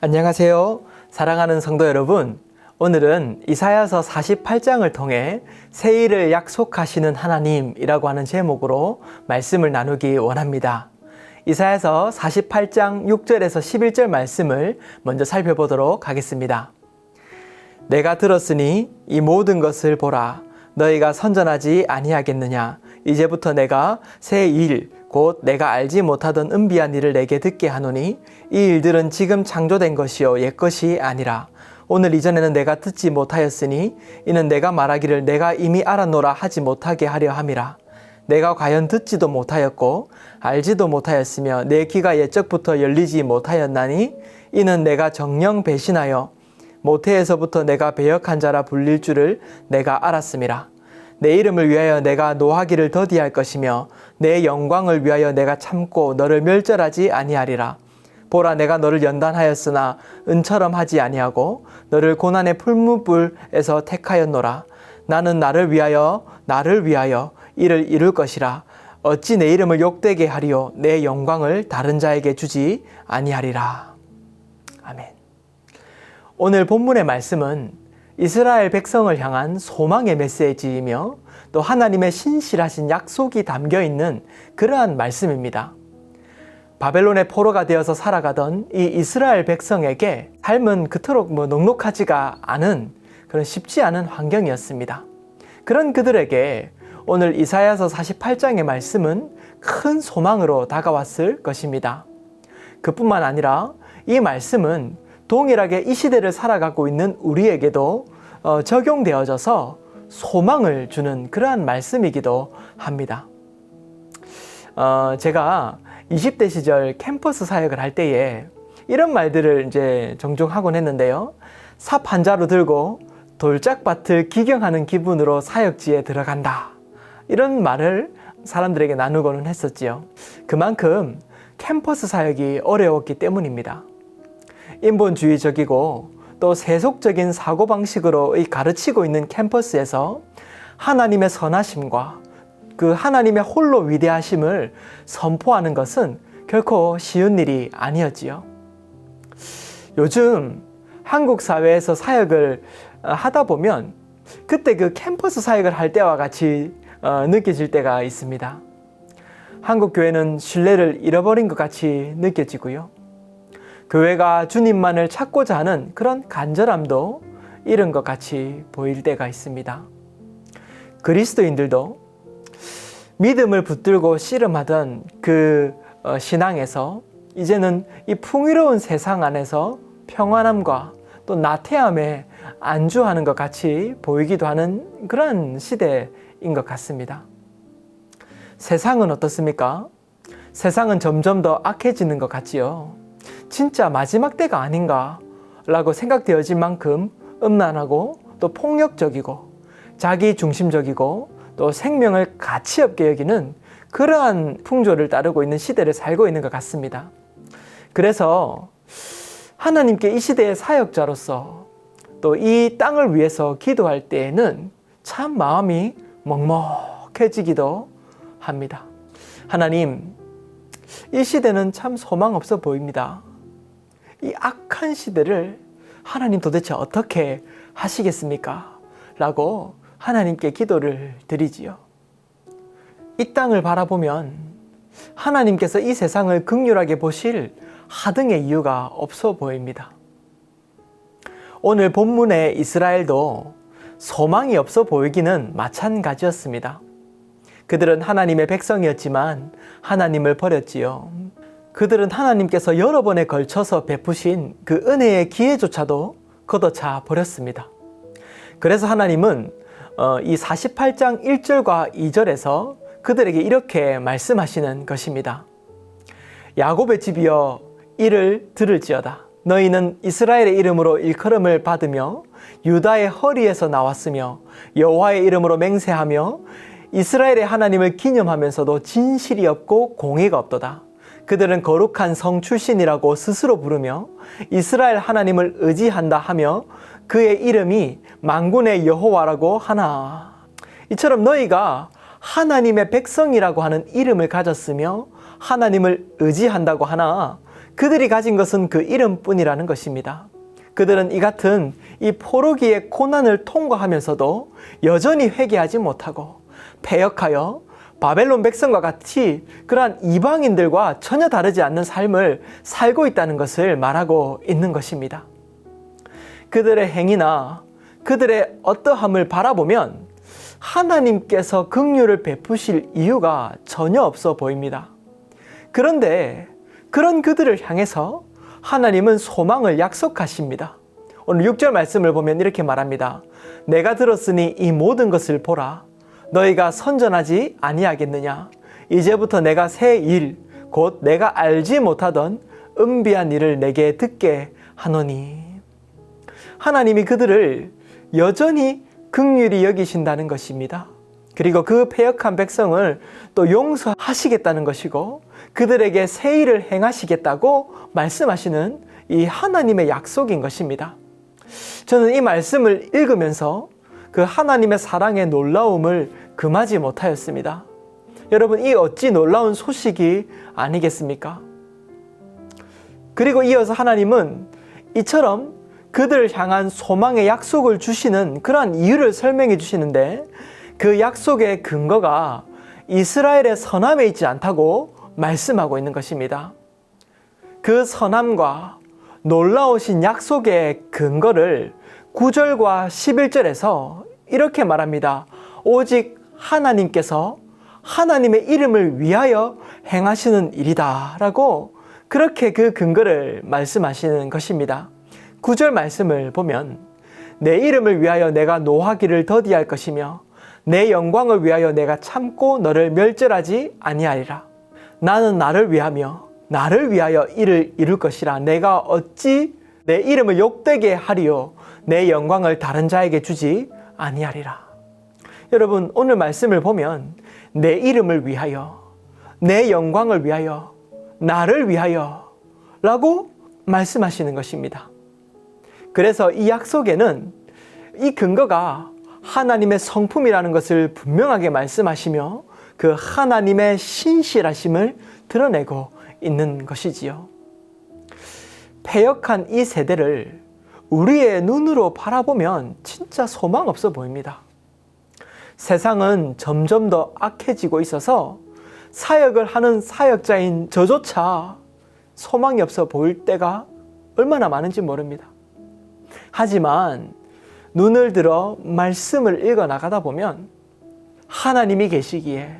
안녕하세요. 사랑하는 성도 여러분. 오늘은 이사야서 48장을 통해 새 일을 약속하시는 하나님이라고 하는 제목으로 말씀을 나누기 원합니다. 이사야서 48장 6절에서 11절 말씀을 먼저 살펴보도록 하겠습니다. 내가 들었으니 이 모든 것을 보라. 너희가 선전하지 아니하겠느냐. 이제부터 내가 새 일, 곧 내가 알지 못하던 은비한 일을 내게 듣게 하노니 이 일들은 지금 창조된 것이요 옛 것이 아니라 오늘 이전에는 내가 듣지 못하였으니 이는 내가 말하기를 내가 이미 알았노라 하지 못하게 하려 함이라. 내가 과연 듣지도 못하였고 알지도 못하였으며 내 귀가 옛적부터 열리지 못하였나니 이는 내가 정령 배신하여 모태에서부터 내가 배역한 자라 불릴 줄을 내가 알았음이라 내 이름을 위하여 내가 노하기를 더디할 것이며 내 영광을 위하여 내가 참고 너를 멸절하지 아니하리라. 보라 내가 너를 연단하였으나 은처럼 하지 아니하고 너를 고난의 풀무불에서 택하였노라. 나는 나를 위하여 나를 위하여 이를 이룰 것이라. 어찌 내 이름을 욕되게 하리요 내 영광을 다른 자에게 주지 아니하리라. 아멘. 오늘 본문의 말씀은 이스라엘 백성을 향한 소망의 메시지이며 또 하나님의 신실하신 약속이 담겨 있는 그러한 말씀입니다. 바벨론의 포로가 되어서 살아가던 이 이스라엘 백성에게 삶은 그토록 뭐 녹록하지가 않은 그런 쉽지 않은 환경이었습니다. 그런 그들에게 오늘 이사야서 48장의 말씀은 큰 소망으로 다가왔을 것입니다. 그뿐만 아니라 이 말씀은 동일하게 이 시대를 살아가고 있는 우리에게도 어, 적용되어져서 소망을 주는 그러한 말씀이기도 합니다. 어, 제가 20대 시절 캠퍼스 사역을 할 때에 이런 말들을 이제 종종 하곤 했는데요. 삽 한 자루 들고 돌짝밭을 기경하는 기분으로 사역지에 들어간다. 이런 말을 사람들에게 나누고는 했었지요. 그만큼 캠퍼스 사역이 어려웠기 때문입니다. 인본주의적이고 또 세속적인 사고방식으로 가르치고 있는 캠퍼스에서 하나님의 선하심과 그 하나님의 홀로 위대하심을 선포하는 것은 결코 쉬운 일이 아니었지요. 요즘 한국 사회에서 사역을 하다 보면 그때 그 캠퍼스 사역을 할 때와 같이 어, 느껴질 때가 있습니다. 한국 교회는 신뢰를 잃어버린 것 같이 느껴지고요. 교회가 주님만을 찾고자 하는 그런 간절함도 잃은 것 같이 보일 때가 있습니다. 그리스도인들도 믿음을 붙들고 씨름하던 그 어, 신앙에서 이제는 이 풍요로운 세상 안에서 평안함과 또 나태함에 안주하는 것 같이 보이기도 하는 그런 시대인 것 같습니다. 세상은 어떻습니까? 세상은 점점 더 악해지는 것 같지요. 진짜 마지막 때가 아닌가라고 생각되어질 만큼 음란하고 또 폭력적이고 자기 중심적이고 또 생명을 가치 없게 여기는 그러한 풍조를 따르고 있는 시대를 살고 있는 것 같습니다. 그래서 하나님께 이 시대의 사역자로서 또 이 땅을 위해서 기도할 때에는 참 마음이 먹먹해지기도 합니다. 하나님, 이 시대는 참 소망 없어 보입니다. 이 악한 시대를 하나님 도대체 어떻게 하시겠습니까? 라고 하나님께 기도를 드리지요. 이 땅을 바라보면 하나님께서 이 세상을 극률하게 보실 하등의 이유가 없어 보입니다. 오늘 본문의 이스라엘도 소망이 없어 보이기는 마찬가지였습니다. 그들은 하나님의 백성이었지만 하나님을 버렸지요. 그들은 하나님께서 여러 번에 걸쳐서 베푸신 그 은혜의 기회조차도 걷어차 버렸습니다. 그래서 하나님은 어, 이 48장 1절과 2절에서 그들에게 이렇게 말씀하시는 것입니다. 야곱의 집이여 이를 들을지어다. 너희는 이스라엘의 이름으로 일컬음을 받으며 유다의 허리에서 나왔으며 여호와의 이름으로 맹세하며 이스라엘의 하나님을 기념하면서도 진실이 없고 공의가 없도다. 그들은 거룩한 성 출신이라고 스스로 부르며 이스라엘 하나님을 의지한다 하며 그의 이름이 만군의 여호와라고 하나. 이처럼 너희가 하나님의 백성이라고 하는 이름을 가졌으며 하나님을 의지한다고 하나 그들이 가진 것은 그 이름뿐이라는 것입니다. 그들은 이 같은 이 포로기의 고난을 통과하면서도 여전히 회개하지 못하고 패역하여 바벨론 백성과 같이 그러한 이방인들과 전혀 다르지 않는 삶을 살고 있다는 것을 말하고 있는 것입니다. 그들의 행위나 그들의 어떠함을 바라보면 하나님께서 긍휼을 베푸실 이유가 전혀 없어 보입니다. 그런데 그런 그들을 향해서 하나님은 소망을 약속하십니다. 오늘 6절 말씀을 보면 이렇게 말합니다. 내가 들었으니 이 모든 것을 보라. 너희가 선전하지 아니하겠느냐? 이제부터 내가 새 일, 곧 내가 알지 못하던 은비한 일을 내게 듣게 하노니. 하나님이 그들을 여전히 극률이 여기신다는 것입니다. 그리고 그 패역한 백성을 또 용서하시겠다는 것이고 그들에게 새 일을 행하시겠다고 말씀하시는 이 하나님의 약속인 것입니다. 저는 이 말씀을 읽으면서 그 하나님의 사랑의 놀라움을 금하지 못하였습니다. 여러분, 이 어찌 놀라운 소식이 아니겠습니까? 그리고 이어서 하나님은 이처럼 그들을 향한 소망의 약속을 주시는 그러한 이유를 설명해 주시는데 그 약속의 근거가 이스라엘의 선함에 있지 않다고 말씀하고 있는 것입니다. 그 선함과 놀라우신 약속의 근거를 9절과 11절에서 이렇게 말합니다. 오직 하나님께서 하나님의 이름을 위하여 행하시는 일이다. 라고 그렇게 그 근거를 말씀하시는 것입니다. 9절 말씀을 보면 내 이름을 위하여 내가 노하기를 더디할 것이며 내 영광을 위하여 내가 참고 너를 멸절하지 아니하리라. 나는 나를 위하며 나를 위하여 이를 이룰 것이라. 내가 어찌 내 이름을 욕되게 하리요. 내 영광을 다른 자에게 주지 아니하리라. 여러분, 오늘 말씀을 보면 내 이름을 위하여, 내 영광을 위하여, 나를 위하여 라고 말씀하시는 것입니다. 그래서 이 약속에는 이 근거가 하나님의 성품이라는 것을 분명하게 말씀하시며 그 하나님의 신실하심을 드러내고 있는 것이지요. 패역한 이 세대를 우리의 눈으로 바라보면 진짜 소망 없어 보입니다. 세상은 점점 더 악해지고 있어서 사역을 하는 사역자인 저조차 소망이 없어 보일 때가 얼마나 많은지 모릅니다. 하지만 눈을 들어 말씀을 읽어 나가다 보면 하나님이 계시기에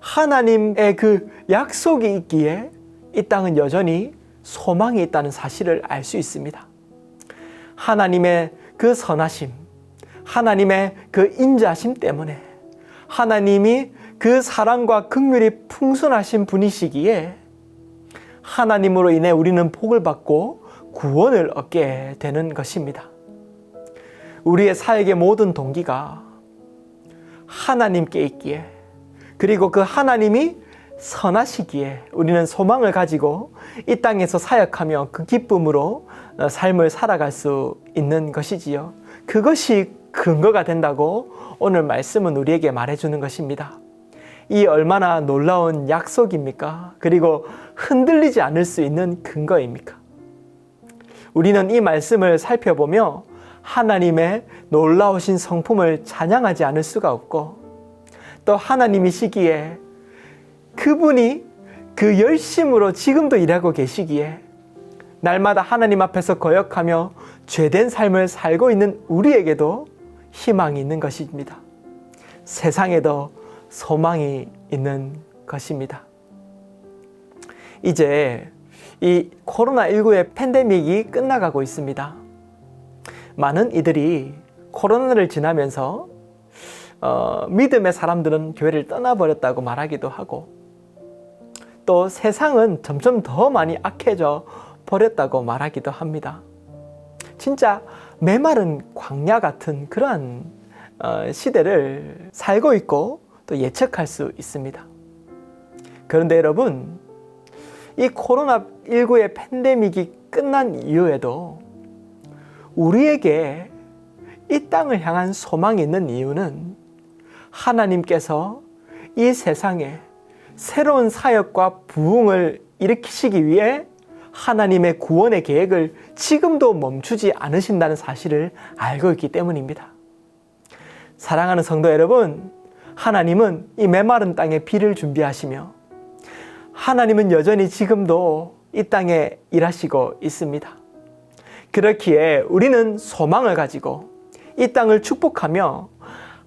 하나님의 그 약속이 있기에 이 땅은 여전히 소망이 있다는 사실을 알 수 있습니다. 하나님의 그 선하심, 하나님의 그 인자심 때문에 하나님이 그 사랑과 긍휼이 풍성하신 분이시기에 하나님으로 인해 우리는 복을 받고 구원을 얻게 되는 것입니다. 우리의 사역의 모든 동기가 하나님께 있기에 그리고 그 하나님이 선하시기에 우리는 소망을 가지고 이 땅에서 사역하며 그 기쁨으로 삶을 살아갈 수 있는 것이지요. 그것이 근거가 된다고 오늘 말씀은 우리에게 말해주는 것입니다. 이 얼마나 놀라운 약속입니까? 그리고 흔들리지 않을 수 있는 근거입니까? 우리는 이 말씀을 살펴보며 하나님의 놀라우신 성품을 찬양하지 않을 수가 없고 또 하나님이시기에 그분이 그 열심으로 지금도 일하고 계시기에 날마다 하나님 앞에서 거역하며 죄된 삶을 살고 있는 우리에게도 희망이 있는 것입니다. 세상에도 소망이 있는 것입니다. 이제 이 코로나19의 팬데믹이 끝나가고 있습니다. 많은 이들이 코로나를 지나면서 어, 믿음의 사람들은 교회를 떠나버렸다고 말하기도 하고 또 세상은 점점 더 많이 악해져 버렸다고 말하기도 합니다. 진짜 메마른 광야 같은 그러한 어, 시대를 살고 있고 또 예측할 수 있습니다. 그런데 여러분, 이 코로나19의 팬데믹이 끝난 이후에도 우리에게 이 땅을 향한 소망이 있는 이유는 하나님께서 이 세상에 새로운 사역과 부흥을 일으키시기 위해 하나님의 구원의 계획을 지금도 멈추지 않으신다는 사실을 알고 있기 때문입니다. 사랑하는 성도 여러분, 하나님은 이 메마른 땅에 비를 준비하시며 하나님은 여전히 지금도 이 땅에 일하시고 있습니다. 그렇기에 우리는 소망을 가지고 이 땅을 축복하며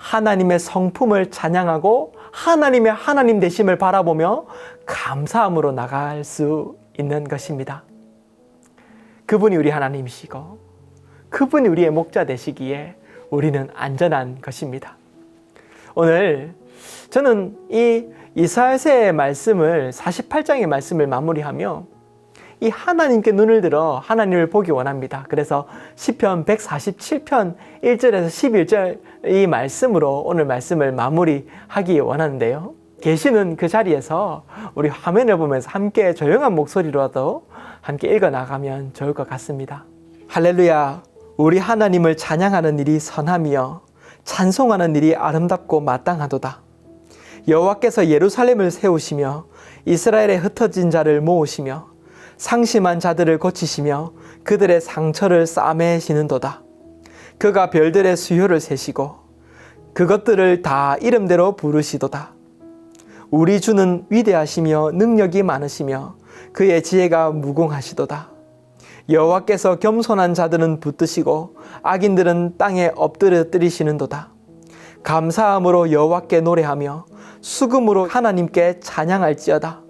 하나님의 성품을 찬양하고 하나님의 하나님 되심을 바라보며 감사함으로 나갈 수 있는 것입니다. 그분이 우리 하나님이시고 그분이 우리의 목자 되시기에 우리는 안전한 것입니다. 오늘 저는 이 이사야서의 말씀을 48장의 말씀을 마무리하며 이 하나님께 눈을 들어 하나님을 보기 원합니다. 그래서 시편 147편 1절에서 11절 이 말씀으로 오늘 말씀을 마무리하기 원하는데요. 계시는 그 자리에서 우리 화면을 보면서 함께 조용한 목소리로라도 함께 읽어 나가면 좋을 것 같습니다. 할렐루야. 우리 하나님을 찬양하는 일이 선함이여 찬송하는 일이 아름답고 마땅하도다. 여호와께서 예루살렘을 세우시며 이스라엘에 흩어진 자를 모으시며 상심한 자들을 고치시며 그들의 상처를 싸매시는도다. 그가 별들의 수요를 세시고 그것들을 다 이름대로 부르시도다. 우리 주는 위대하시며 능력이 많으시며 그의 지혜가 무궁하시도다. 여호와께서 겸손한 자들은 붙드시고 악인들은 땅에 엎드려뜨리시는도다. 감사함으로 여호와께 노래하며 수금으로 하나님께 찬양할지어다.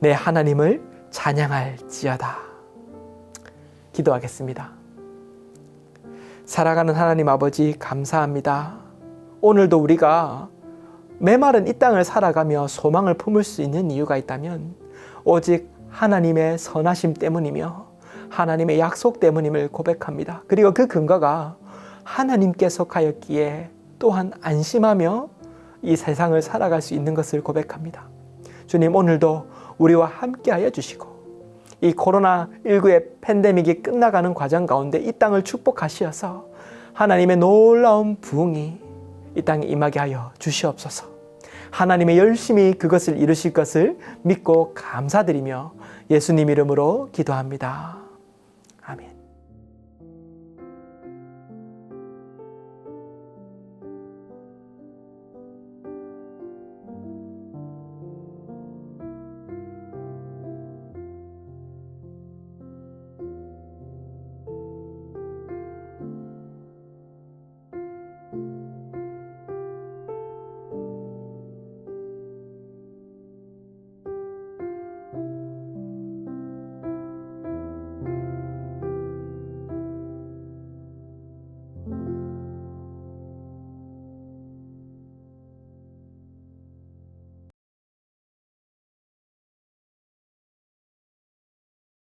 내 하나님을 찬양할지어다. 기도하겠습니다. 사랑하는 하나님 아버지 감사합니다. 오늘도 우리가 메마른 이 땅을 살아가며 소망을 품을 수 있는 이유가 있다면 오직 하나님의 선하심 때문이며 하나님의 약속 때문임을 고백합니다. 그리고 그 근거가 하나님께 속하였기에 또한 안심하며 이 세상을 살아갈 수 있는 것을 고백합니다. 주님 오늘도 우리와 함께 하여 주시고 이 코로나19의 팬데믹이 끝나가는 과정 가운데 이 땅을 축복하시어서 하나님의 놀라운 부흥이 이 땅에 임하게 하여 주시옵소서. 하나님의 열심히 그것을 이루실 것을 믿고 감사드리며 예수님 이름으로 기도합니다.